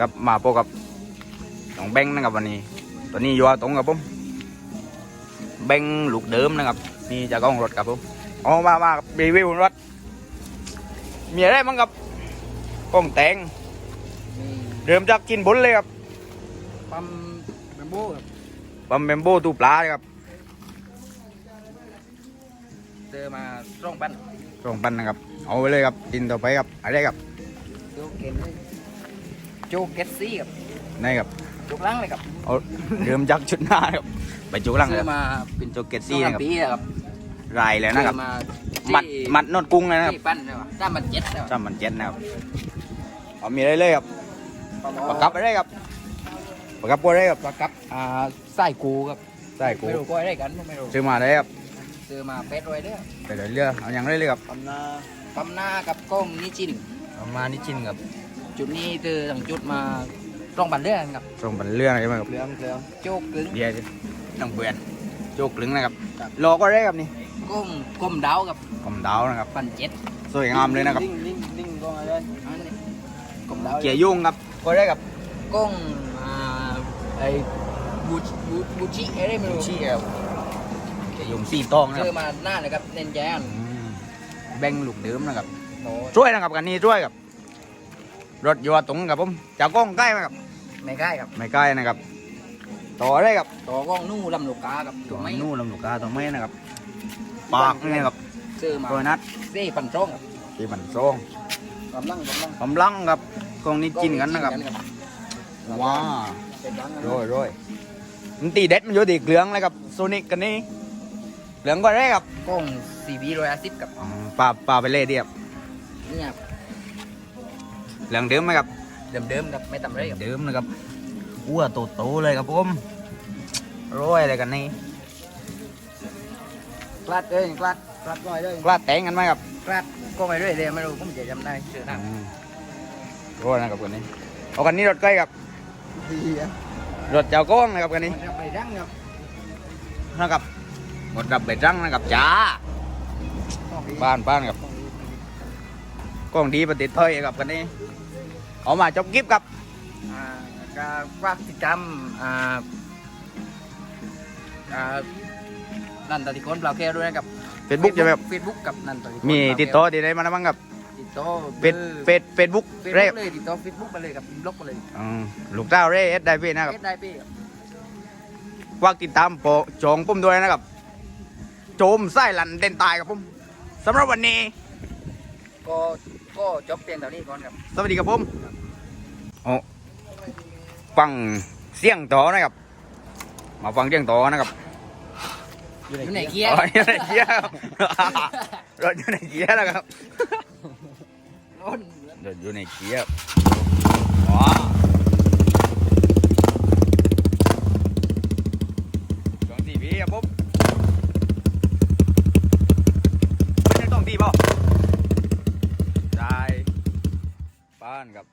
ครับมาพบกับน้องแบงค์นะครับวันนี้ ตอนนี้อยู่ตรงกับผมแบงค์ลูกเดิมนะครับนี่เจะกล้าของรถครับผมเอามามารีวิวรถมีอะไรบ้างครับกล้องแต่งมีเริ่มจากกินบุญเลยครับปั๊มแบมโบ้ครับปั๊มเบมโบตูปลาเลยครับเจอมาร่องปั้นสองปันนะครับ เอาไปเลยครับกินต่อไปครับอะไรครับโจเกนเลย โจเกตซี่ครับนี่ครับโจกลังเลยครับเอาเริ่มจากชุดหน้าครับ ไปจุกลังเจเลยอครับมาเป็นโจเกตซี่นะครับปีครับรายเลยนะครับเจอมามัดมัดนวดกุ้งเลยนะครับที่ปั้นเลยวะด้ามมันเจ็ดเลยวะจำมันเจ็ดนะครับ เอามีอะไรเลยครับปากกับอะไรครับปากกับกัวอะไรครับปลากับอ่าไส้กูครับใช่กูไม่รู้ก้อยได้กันไม่รู้ซื้อมาได้ครับเจอมาเป็ดรวยเด้อไปเรื่อยๆเอาอย่างไรเลยครับปั๊มนาปั๊มหน้ากับกล้องนิจินเอามานี่ชินครับ จุดนี้เจอทั้งจุดมาร่องบันเรื่อนครับส่งเป็นเรื่องอะไรไหมครับ เหลืองเหลืองโจกกึ่งเดี๋ยวดิน้องเปื่อนโจกลึงนะครับครับ โลก็ได้ครับนี่ก้มก้มดาวกับผมดาวนะครับ ปันเจ็ดสวยงามเลยนะครับลิงลิงลิงก็มาเลยอันนี้ก้มดาวเกียร์ยุ่งครับ ก็ได้ครับกล้องอ่าไอ้บูชบูบูชิอะไรไม่รู้ชี้ครับเกียร์ยุ่งสี่ตองนะคเจรัอบมาหน้าเลยครับเน้นแจนอืมแบงค์ลูกเดิมนะครับโอ้ช่วยนะครับกันนี้ช่วยครับ รถอยู่ตรงกับผมจากกล้องใกล้ไหมครับ ไม่ใกล้ครับ ไม่ใกล้นะครับ ต่อได้ครับต่อกล้องนู่นลำลูกกาครับตัวไม่นู่นลำลูกกาตรงไม่นะครับ ปากนี่ครับเจอมาโดยนัดเซ่ปันจ้องครับที่มันซองกำลังกำลังกำลังครับกล้องนี้กินกันนะครับ ว้าเป็นดังโรยโรยมันตีเด็ดมันอยู่ตีเหลืองเลยครับโซนิกกันนี่เหลืองก็ได้ครับกล้องซีบีร้อยสิบกับอืมปลาปลาไปเล่เดียบเนี่ย เหลืองเดิมไหมครับเดิมเดิมๆครับไม่ต่ำเลยครับเดิมนะครับอ้วโตโตๆเลยครับผมโรยอะไรกันนี่กลัดเลยกลัดกลัดก้อยเลยกล้าแต่งกันไหมครับกลัดก็ไม่ด้วยเลยไม่รู้ผมจะจำได้เจอหน้าอืมโรยนะครับกันนี้เอากันนี้รถใกล้ครับดีอะรถเจ้าก้องนะครับกันนี้มันจะไปดังครับนะครับหมดดับเบ็ดรังนะครับจ้าบ้านบ้านครับกล้องดีปฏิทินเทยครับกันนี้ เอามาจบกิฟครับอ่าการฝากติดตามอ่าอ่านันตติโกนเปล่าแก้วด้วยนะครับเฟซบุ๊กจะแบบเฟซบุ๊กกับนันตติโกนมีเปล่าแก้วติดต่อที่ไหนมาแล้วบ้างครับติดต่อเฟซเฟซเฟซบุ๊กเฟซเร่บุ๊กเลยติดต่อเฟซบุ๊กมาเลยกับบล็อกมาเลยอืมลูกเจ้าเร่เอสได้พี่นะครับเฟซได้พี่ครับฝากติดตามโปรโจงปุ่มด้วยนะครับ โจมไส้หลันเด่นตายครับผมสำหรับวันนี้ก็ ก็จบเพียงเท่านี้ก่อนครับ สวัสดีครับผมโอ้ฟังเสียงต่อนะครับ มาฟังเสียงต่อนะครับ อยู่ไหนเกียร์อ๋ออยู่ในเกียร์ครับรถอยู่ในเกียร์นะครับร้นรถอยู่ในเกียร์ว้าาได้บ้านครับ